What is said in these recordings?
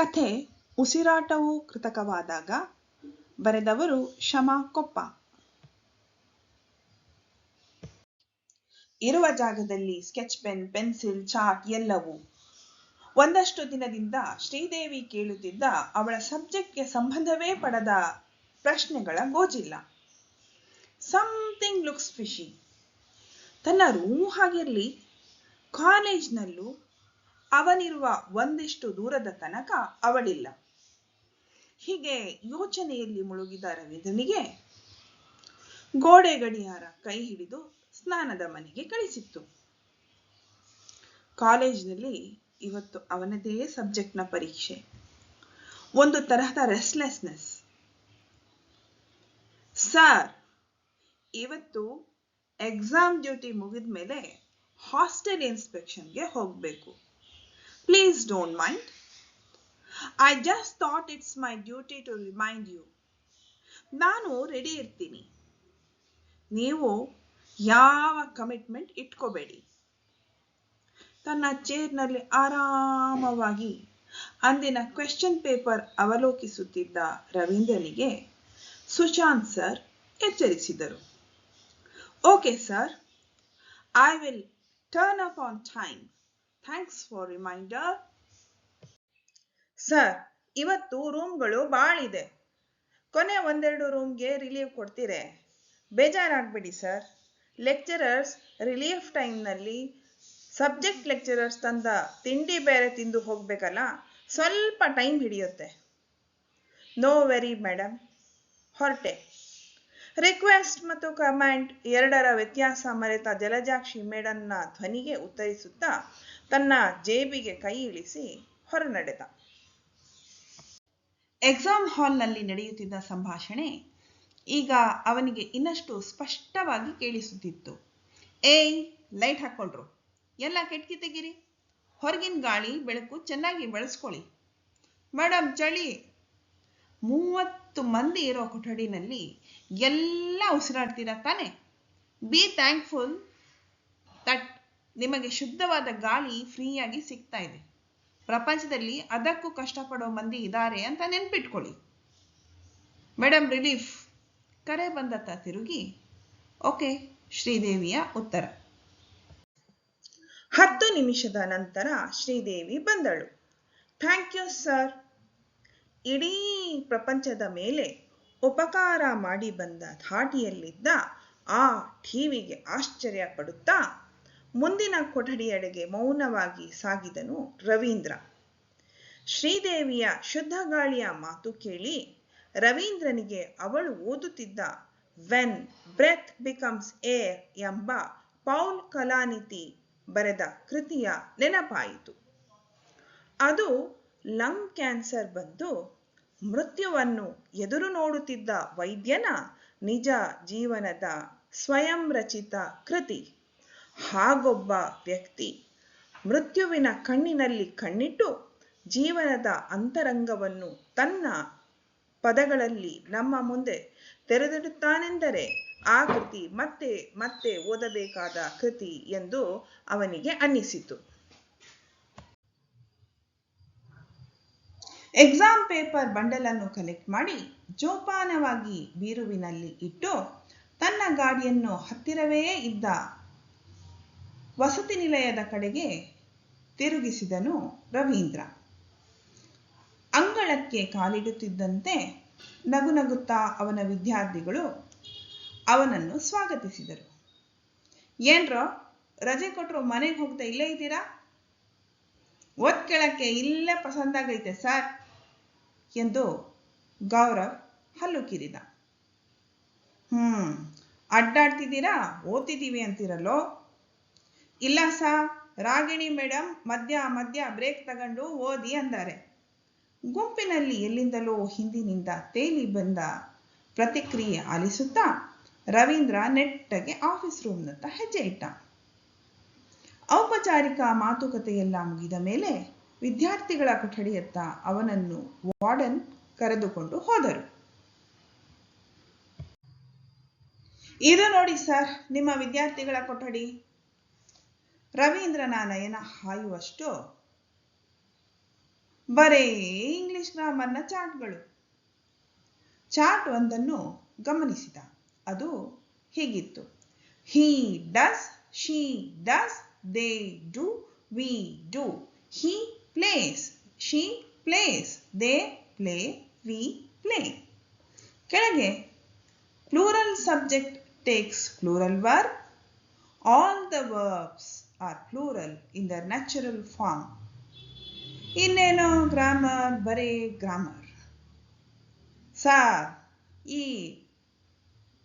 ಕಥೆ ಉಸಿರಾಟವು ಕೃತಕವಾದಾಗ ಬರೆದವರು ಶಮಾ ಕೊಪ್ಪ. ಇರುವ ಜಾಗದಲ್ಲಿ ಸ್ಕೆಚ್ ಪೆನ್, ಪೆನ್ಸಿಲ್ ಚಾಕ್ ಎಲ್ಲವೂ. ಒಂದಷ್ಟು ದಿನದಿಂದ ಶ್ರೀದೇವಿ ಕೇಳುತ್ತಿದ್ದ ಅವಳ ಸಬ್ಜೆಕ್ಟ್ಗೆ ಸಂಬಂಧವೇ ಪಡೆದ ಪ್ರಶ್ನೆಗಳ ಗೋಜಿಲ್ಲ. ಸಮಥಿಂಗ್ ಲುಕ್ಸ್ ಫಿಶಿ ತನ್ನ ರೂಮ್ ಹಾಗಿರಲಿ, ಕಾಲೇಜ್ನಲ್ಲೂ ಅವನಿರುವ ಒಂದಿಷ್ಟು ದೂರದ ತನಕ ಅವಳಿಲ್ಲ. ಹೀಗೆ ಯೋಚನೆಯಲ್ಲಿ ಮುಳುಗಿದ ರವೀಂದ್ರನಿಗೆ ಗೋಡೆ ಗಡಿಯಾರ ಕೈ ಹಿಡಿದು ಸ್ನಾನದ ಮನೆಗೆ ಕಳಿಸಿತ್ತು. ಕಾಲೇಜಿನಲ್ಲಿ ಇವತ್ತು ಅವನದೇ ಸಬ್ಜೆಕ್ಟ್ನ ಪರೀಕ್ಷೆ. ಒಂದು ತರಹದ ರೆಸ್ಲೆಸ್ನೆಸ್ ಸರ್ ಇವತ್ತು ಎಕ್ಸಾಮ್ ಡ್ಯೂಟಿ ಮುಗಿದ ಮೇಲೆ ಹಾಸ್ಟೆಲ್ ಇನ್ಸ್ಪೆಕ್ಷನ್ಗೆ ಹೋಗಬೇಕು. Please don't mind I just thought it's my duty to remind you ನಾನು ರೆಡಿ ಇರ್ತೀನಿ. ನೀವು ಯಾವ ಕಮಿಟ್ಮೆಂಟ್ ಇಟ್ಕೋಬೇಡಿ. ತನ್ನ ಚೇರ್ನಲ್ಲಿ ಆರಾಮವಾಗಿ ಅಂದಿನ ಕ್ವೆಶ್ಚನ್ ಪೇಪರ್ ಅವಲೋಕಿಸುತ್ತಿದ್ದ ರವೀಂದ್ರನಿಗೆ ಸುಶಾಂತ್ ಸರ್ ಎಚ್ಚರಿಸಿದರು. Okay sir I will turn up on time thanks for reminder sir ಇವತ್ತು ರೂಮ್ಗಳು ಭಾಳಿದೆ ಕೊನೆ ಒಂದೆರಡು ರೂಮ್ಗೆ ರಿಲೀವ್ ಕೊಡ್ತೀರೆ? ಬೇಜಾರಾಗಬೇಡಿ ಸರ್ ಲೆಕ್ಚರರ್ಸ್ ರಿಲೀಫ್ ಟೈಮ್ನಲ್ಲಿ ಸಬ್ಜೆಕ್ಟ್ ಲೆಕ್ಚರರ್ಸ್ ತಂದ ತಿಂಡಿ ಬೇರೆ ತಿಂದು ಹೋಗಬೇಕಲ್ಲ? ಸ್ವಲ್ಪ ಟೈಮ್ ಹಿಡಿಯುತ್ತೆ. ನೋ ವೆರಿ ಮೇಡಮ್ ಹೊರಟೆ. ರಿಕ್ವೆಸ್ಟ್ ಮತ್ತು ಕಮೆಂಟ್ ಎರಡರ ವ್ಯತ್ಯಾಸ ಮರೆತ ಜಲಜಾಕ್ಷಿ ಮೇಡನ್ನ ಧ್ವನಿಗೆ ಉತ್ತರಿಸುತ್ತಾ ತನ್ನ ಜೇಬಿಗೆ ಕೈ ಇಳಿಸಿ ಹೊರನಡೆದ. ಎಕ್ಸಾಮ್ ಹಾಲ್ನಲ್ಲಿ ನಡೆಯುತ್ತಿದ್ದ ಸಂಭಾಷಣೆ ಈಗ ಅವನಿಗೆ ಇನ್ನಷ್ಟು ಸ್ಪಷ್ಟವಾಗಿ ಕೇಳಿಸುತ್ತಿತ್ತು. ಏಯ್, ಲೈಟ್ ಹಾಕೊಂಡ್ರು ಎಲ್ಲ ಕೆಟ್ಕಿ ತೆಗಿರಿ. ಹೊರಗಿನ ಗಾಳಿ, ಬೆಳಕು ಚೆನ್ನಾಗಿ ಬಳಸ್ಕೊಳ್ಳಿ. ಮೇಡಮ್ ಚಳಿ. ಮೂವತ್ತು ಮಂದಿ ಇರೋ ಕೊಠಡಿನಲ್ಲಿ ಎಲ್ಲ ಉಸಿರಾಡ್ತೀರಾ ತಾನೆ? ಬಿ ಥ್ಯಾಂಕ್ಫುಲ್ ದಟ್ ನಿಮಗೆ ಶುದ್ಧವಾದ ಗಾಳಿ ಫ್ರೀಯಾಗಿ ಸಿಗ್ತಾ ಇದೆ. ಪ್ರಪಂಚದಲ್ಲಿ ಅದಕ್ಕೂ ಕಷ್ಟಪಡೋ ಮಂದಿ ಇದ್ದಾರೆ ಅಂತ ನೆನ್ಪಿಟ್ಕೊಳ್ಳಿ. Madam relief. ಕರೆ ಬಂದತ್ತ ತಿರುಗಿ. ಓಕೆ, ಶ್ರೀದೇವಿಯ ಉತ್ತರ. ಹತ್ತು ನಿಮಿಷದ ನಂತರ ಶ್ರೀದೇವಿ ಬಂದಳು. Thank you, sir. ಇಡೀ ಪ್ರಪಂಚದ ಮೇಲೆ ಉಪಕಾರ ಮಾಡಿ ಬಂದ ಧಾಟಿಯಲ್ಲಿದ್ದ ಆ ಟಿವಿಗೆ ಆಶ್ಚರ್ಯ ಪಡುತ್ತಾ ಮುಂದಿನ ಕೊಠಡಿಯಡೆಗೆ ಮೌನವಾಗಿ ಸಾಗಿದನು ರವೀಂದ್ರ. ಶ್ರೀದೇವಿಯ ಶುದ್ಧ ಗಾಳಿಯ ಮಾತು ಕೇಳಿ ರವೀಂದ್ರನಿಗೆ ಅವಳು ಓದುತ್ತಿದ್ದ ವೆನ್ ಬ್ರೆತ್ ಬಿಕಮ್ಸ್ ಏರ್ ಎಂಬ ಪೌಲ್ ಕಲಾನಿತಿ ಬರೆದ ಕೃತಿಯ ನೆನಪಾಯಿತು. ಅದು ಲಂಗ್ ಕ್ಯಾನ್ಸರ್ ಬಂದು ಮೃತ್ಯುವನ್ನು ಎದುರು ನೋಡುತ್ತಿದ್ದ ವೈದ್ಯನ ನಿಜ ಜೀವನದ ಸ್ವಯಂ ರಚಿತ ಕೃತಿ. ಹಾಗೊಬ್ಬ ವ್ಯಕ್ತಿ ಮೃತ್ಯುವಿನ ಕಣ್ಣಿನಲ್ಲಿ ಕಣ್ಣಿಟ್ಟು ಜೀವನದ ಅಂತರಂಗವನ್ನು ತನ್ನ ಪದಗಳಲ್ಲಿ ನಮ್ಮ ಮುಂದೆ ತೆರೆದಿಡುತ್ತಾನೆಂದರೆ ಆ ಕೃತಿ ಮತ್ತೆ ಮತ್ತೆ ಓದಬೇಕಾದ ಕೃತಿ ಎಂದು ಅವನಿಗೆ ಅನ್ನಿಸಿತು. ಎಕ್ಸಾಮ್ ಪೇಪರ್ ಬಂಡಲನ್ನು ಕಲೆಕ್ಟ್ ಮಾಡಿ ಜೋಪಾನವಾಗಿ ಬೀರುವಿನಲ್ಲಿ ಇಟ್ಟು ತನ್ನ ಗಾಡಿಯನ್ನು ಹತ್ತಿರವೇ ಇದ್ದ ವಸತಿ ನಿಲಯದ ಕಡೆಗೆ ತಿರುಗಿಸಿದನು ರವೀಂದ್ರ. ಅಂಗಳಕ್ಕೆ ಕಾಲಿಡುತ್ತಿದ್ದಂತೆ ನಗು ನಗುತ್ತಾ ಅವನ ವಿದ್ಯಾರ್ಥಿಗಳು ಅವನನ್ನು ಸ್ವಾಗತಿಸಿದರು. ಏನ್ರೋ, ರಜೆ ಕೊಟ್ಟರು ಮನೆಗೆ ಹೋಗ್ತಾ ಇಲ್ಲೇ ಇದ್ದೀರಾ? ಓದ್ ಕೇಳಕ್ಕೆ ಇಲ್ಲೇ ಪಸಂದಾಗೈತೆ ಸರ್ ಎಂದು ಗೌರವ್ ಹಲ್ಲು ಕಿರಿದ ಹ್ಮ್, ಅಡ್ಡಾಡ್ತಿದ್ದೀರಾ? ಓದ್ತಿದ್ದೀವಿ ಅಂತಿರಲ್ಲೋ? ಇಲ್ಲ ಸಾ, ರಾಗಿಣಿ ಮೇಡಮ್ ಮಧ್ಯ ಮಧ್ಯ ಬ್ರೇಕ್ ತಗೊಂಡು ಓದಿ ಅಂದಾರೆ. ಗುಂಪಿನಲ್ಲಿ ಎಲ್ಲಿಂದಲೋ ಹಿಂದಿನಿಂದ ತೇಲಿ ಬಂದ ಪ್ರತಿಕ್ರಿಯೆ ಆಲಿಸುತ್ತಾ ರವೀಂದ್ರ ನೆಟ್ಟಗೆ ಆಫೀಸ್ ರೂಮ್ನತ್ತ ಹೆಜ್ಜೆ ಇಟ್ಟ. ಔಪಚಾರಿಕ ಮಾತುಕತೆಯೆಲ್ಲ ಮುಗಿದ ಮೇಲೆ ವಿದ್ಯಾರ್ಥಿಗಳ ಕೊಠಡಿಯತ್ತ ಅವನನ್ನು ವಾರ್ಡನ್ ಕರೆದುಕೊಂಡು ಹೋದರು. ಇದು ನೋಡಿ ಸರ್, ನಿಮ್ಮ ವಿದ್ಯಾರ್ಥಿಗಳ ಕೊಠಡಿ. ರವೀಂದ್ರನ ನಯನ ಹಾಯುವಷ್ಟು. ಬರೇ ಇಂಗ್ಲಿಷ್ ಗ್ರಾಮರ್ನ ಚಾರ್ಟ್ಗಳು ಚಾರ್ಟ್ ಒಂದನ್ನು ಗಮನಿಸಿದ. ಅದು ಹೀಗಿತ್ತು. He does she does they do we do he plays she plays they play we play ಕೆಳಗೆ plural subject takes plural verb all the verbs are plural in the natural form ಇನ್ನೇನು grammar ಬರೀ grammar sir ಈ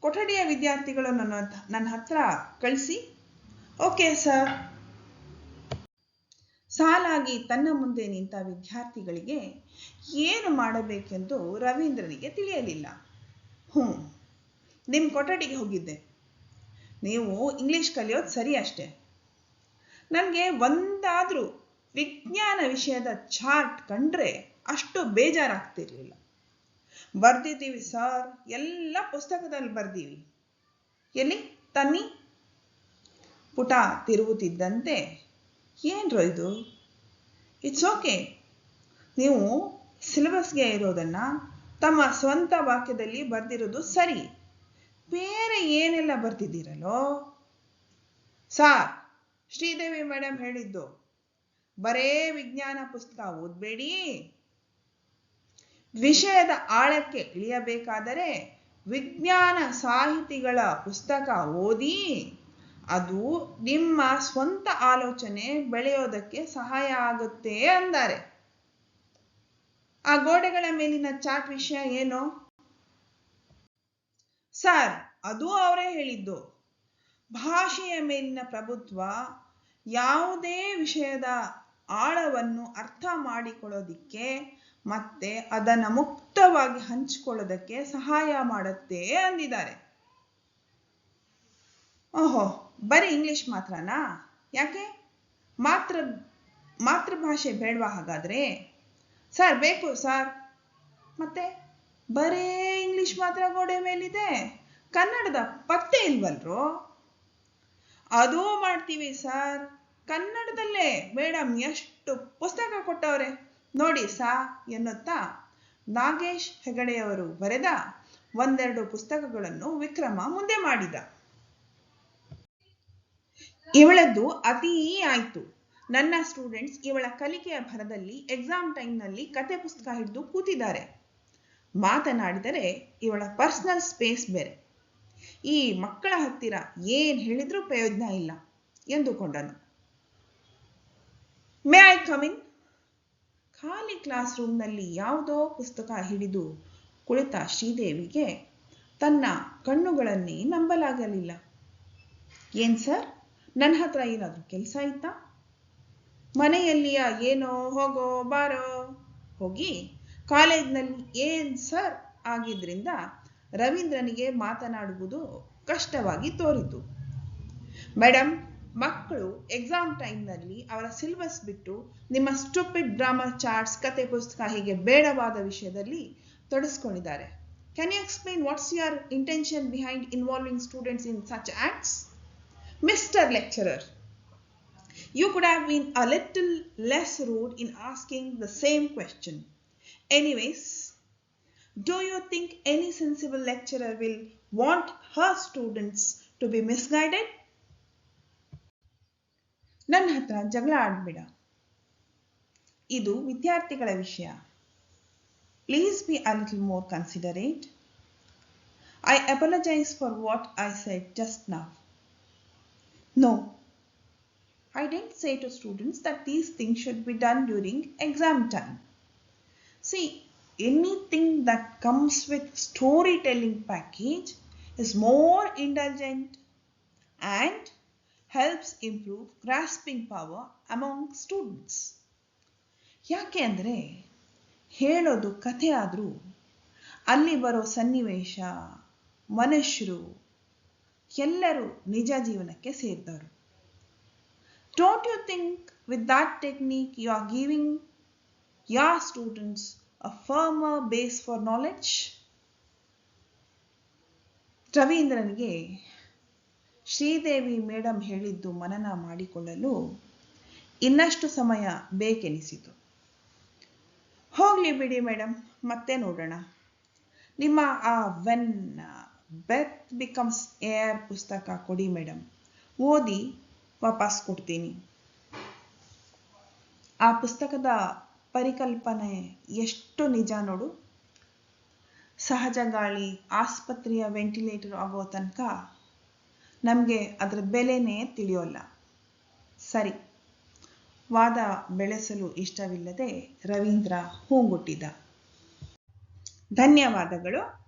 ಕೊಠಡಿಯ ವಿದ್ಯಾರ್ಥಿಗಳು ನನ್ನ ನನ್ನ ಹತ್ರ ಕಳಿಸಿ. ಓಕೆ ಸರ್ ಸಾಲಾಗಿ ತನ್ನ ಮುಂದೆ ನಿಂತ ವಿದ್ಯಾರ್ಥಿಗಳಿಗೆ ಏನು ಮಾಡಬೇಕೆಂದು ರವೀಂದ್ರನಿಗೆ ತಿಳಿಯಲಿಲ್ಲ. ಹ್ಞೂ ನಿಮ್ಮ ಕೊಠಡಿಗೆ ಹೋಗಿದ್ದೆ. ನೀವು ಇಂಗ್ಲಿಷ್ ಕಲಿಯೋದು ಸರಿ ಅಷ್ಟೆ. ನನಗೆ ಒಂದಾದರೂ ವಿಜ್ಞಾನ ವಿಷಯದ ಚಾರ್ಟ್ ಕಂಡ್ರೆ ಅಷ್ಟು ಬೇಜಾರಾಗ್ತಿರ್ಲಿಲ್ಲ. ಬರ್ದಿದ್ದೀವಿ ಸರ್, ಎಲ್ಲ ಪುಸ್ತಕದಲ್ಲಿ ಬರ್ದೀವಿ. ಎಲ್ಲಿ? ತನ್ನಿ? ಪುಟ ತಿರುಗುತ್ತಿದ್ದಂತೆ, ಏನ್ರೋ ಇದು? ಇಟ್ಸ್ ಓಕೆ ನೀವು ಸಿಲೆಬಸ್ಗೆ ಇರೋದನ್ನು ತಮ್ಮ ಸ್ವಂತ ವಾಕ್ಯದಲ್ಲಿ ಬರೆದಿರೋದು ಸರಿ. ಬೇರೆ ಏನೆಲ್ಲ ಬರ್ತಿದ್ದೀರಲ್ಲೋ ಸಾರ್ ಶ್ರೀದೇವಿ ಮೇಡಮ್ ಹೇಳಿದ್ದು, ಬರೇ ವಿಜ್ಞಾನ ಪುಸ್ತಕ ಓದಬೇಡಿ. ವಿಷಯದ ಆಳಕ್ಕೆ ಇಳಿಯಬೇಕಾದರೆ ವಿಜ್ಞಾನ ಸಾಹಿತಿಗಳ ಪುಸ್ತಕ ಓದಿ, ಅದು ನಿಮ್ಮ ಸ್ವಂತ ಆಲೋಚನೆ ಬೆಳೆಯೋದಕ್ಕೆ ಸಹಾಯ ಆಗುತ್ತೆ ಅಂದಾರೆ ಆ ಗೋಡೆಗಳ ಮೇಲಿನ ಚಾಟ್ ವಿಷಯ ಏನು? ಸರ್, ಅದು ಅವರೇ ಹೇಳಿದ್ದು. ಭಾಷೆಯ ಮೇಲಿನ ಪ್ರಭುತ್ವ ಯಾವುದೇ ವಿಷಯದ ಆಳವನ್ನು ಅರ್ಥ ಮಾಡಿಕೊಳ್ಳೋದಿಕ್ಕೆ ಮತ್ತೆ ಅದನ್ನು ಮುಕ್ತವಾಗಿ ಹಂಚಿಕೊಳ್ಳೋದಕ್ಕೆ ಸಹಾಯ ಮಾಡುತ್ತೆ ಅಂದಿದ್ದಾರೆ. ಓಹೋ, ಬರೀ ಇಂಗ್ಲಿಷ್ ಮಾತ್ರನಾ? ಯಾಕೆ? ಮಾತೃ ಮಾತೃಭಾಷೆ ಬೇಡವಾ ಹಾಗಾದ್ರೆ? ಸರ್, ಬೇಕು ಸರ್. ಮತ್ತೆ, ಬರೇ ಇಂಗ್ಲಿಷ್ ಮಾತ್ರ ಗೋಡೆ ಮೇಲಿದೆ. ಕನ್ನಡದ ಪತ್ತೆ ಇಲ್ವಲ್ರೋ? ಅದೂ ಮಾಡ್ತೀವಿ, ಸರ್. ಕನ್ನಡದಲ್ಲೇ ಮೇಡಮ್ ಎಷ್ಟು ಪುಸ್ತಕ ಕೊಟ್ಟವ್ರೆ. ನೋಡಿ, ಸಾ, ಎನ್ನುತ್ತಾ. ನಾಗೇಶ್ ಹೆಗಡೆಯವರು ಬರೆದ ಒಂದೆರಡು ಪುಸ್ತಕಗಳನ್ನು ವಿಕ್ರಮ ಮುಂದೆ ಮಾಡಿದ. ಇವಳದ್ದು ಅತೀ ಆಯ್ತು. ನನ್ನ ಸ್ಟೂಡೆಂಟ್ಸ್ ಇವಳ ಕಲಿಕೆಯ ಭರದಲ್ಲಿ ಎಕ್ಸಾಮ್ ಟೈಮ್ನಲ್ಲಿ ಕತೆ ಪುಸ್ತಕ ಹಿಡಿದು ಕೂತಿದ್ದಾರೆ. ಮಾತನಾಡಿದರೆ ಇವಳ ಪರ್ಸನಲ್ ಸ್ಪೇಸ್ ಬೇರೆ. ಈ ಮಕ್ಕಳ ಹತ್ತಿರ ಏನು ಹೇಳಿದರೂ ಪ್ರಯೋಜನ ಇಲ್ಲ ಎಂದುಕೊಂಡನು. ಮೇ ಐ ಕಮಿನ್ ಖಾಲಿ ಕ್ಲಾಸ್ ರೂಮ್ನಲ್ಲಿ ಯಾವುದೋ ಪುಸ್ತಕ ಹಿಡಿದು ಕುಳಿತ ಶ್ರೀದೇವಿಗೆ ತನ್ನ ಕಣ್ಣುಗಳನ್ನೇ ನಂಬಲಾಗಲಿಲ್ಲ. ಏನ್ ಸರ್? ನನ್ನ ಹತ್ರ ಏನಾದರೂ ಕೆಲಸ ಇತ್ತಾ? ಮನೆಯಲ್ಲಿಯ ಏನೋ ಹೋಗೋ ಬಾರೋ? ಹೋಗಿ ಕಾಲೇಜ್ನಲ್ಲಿ ಏನ್ ಸರ್ ಆಗಿದ್ರಿಂದ ರವೀಂದ್ರನಿಗೆ ಮಾತನಾಡುವುದು ಕಷ್ಟವಾಗಿ ತೋರಿತು. ಮೇಡಮ್ ಮಕ್ಕಳು ಎಕ್ಸಾಮ್ ಟೈಮ್ನಲ್ಲಿ ಅವರ ಸಿಲೆಬಸ್ ಬಿಟ್ಟು ನಿಮ್ಮ ಸ್ಟುಪಿಡ್ ಡ್ರಾಮಾ ಚಾರ್ಟ್ಸ್ ಕತೆ ಪುಸ್ತಕ ಹೀಗೆ ಬೇಡವಾದ ವಿಷಯದಲ್ಲಿ ತೊಡಸ್ಕೊಂಡಿದ್ದಾರೆ. Can you explain what's your intention behind involving students in such acts mister lecturer you could have been a little less rude in asking the same question. Anyways, do you think any sensible lecturer will want her students to be misguided? ನನ್ನ ಹತ್ರ ಜಗಳ ಆಡ್ಬೇಡ ಇದು ವಿದ್ಯಾರ್ಥಿಗಳ ವಿಷಯ please be a little more considerate I apologise for what I said just now no I didn't say to students that these things should be done during exam time. See, anything that comes with storytelling package is more indulgent and helps improve grasping power among students. ಯಾಕೆ ಅಂದರೆ ಹೇಳೋದು ಕಥೆ ಆದರೂ ಅಲ್ಲಿ ಬರೋ ಸನ್ನಿವೇಶ ಮನುಷ್ಯರು ಎಲ್ಲರೂ ನಿಜ ಜೀವನಕ್ಕೆ ಸೇರಿದವರು Don't you think with that technique you are giving your students a firmer base for knowledge? ರವೀಂದ್ರನಿಗೆ, ಶ್ರೀದೇವಿ ಮೇಡಮ್ ಹೇಳಿದ್ದು ಮನನ ಮಾಡಿಕೊಳ್ಳಲು ಇನ್ನಷ್ಟು ಸಮಯ ಬೇಕೆನಿಸಿತು. ಹೋಗ್ಲಿ ಬಿಡಿ ಮೇಡಮ್ ಮತ್ತೆ ನೋಡೋಣ. ನಿಮ್ಮ ಆ ವೆನ್ ಬೆತ್ ಬಿಕಮ್ಸ್ ಏರ್ ಪುಸ್ತಕ ಕೊಡಿ ಮೇಡಮ್ ಓದಿ ವಾಪಸ್ ಕೊಡ್ತೀನಿ. ಆ ಪುಸ್ತಕದ ಪರಿಕಲ್ಪನೆ ಎಷ್ಟು ನಿಜ ನೋಡು. ಸಹಜ ಗಾಳಿ ಆಸ್ಪತ್ರೆಯ ವೆಂಟಿಲೇಟರ್ ಆಗೋ ತನಕ ನಮಗೆ ಅದರ ಬೆಲೆನೇ ತಿಳಿಯೋಲ್ಲ. ಸರಿ, ವಾದ ಬೆಳೆಸಲು ಇಷ್ಟವಿಲ್ಲದೆ ರವೀಂದ್ರ ಹೂಗುಟ್ಟಿದ. ಧನ್ಯವಾದಗಳು.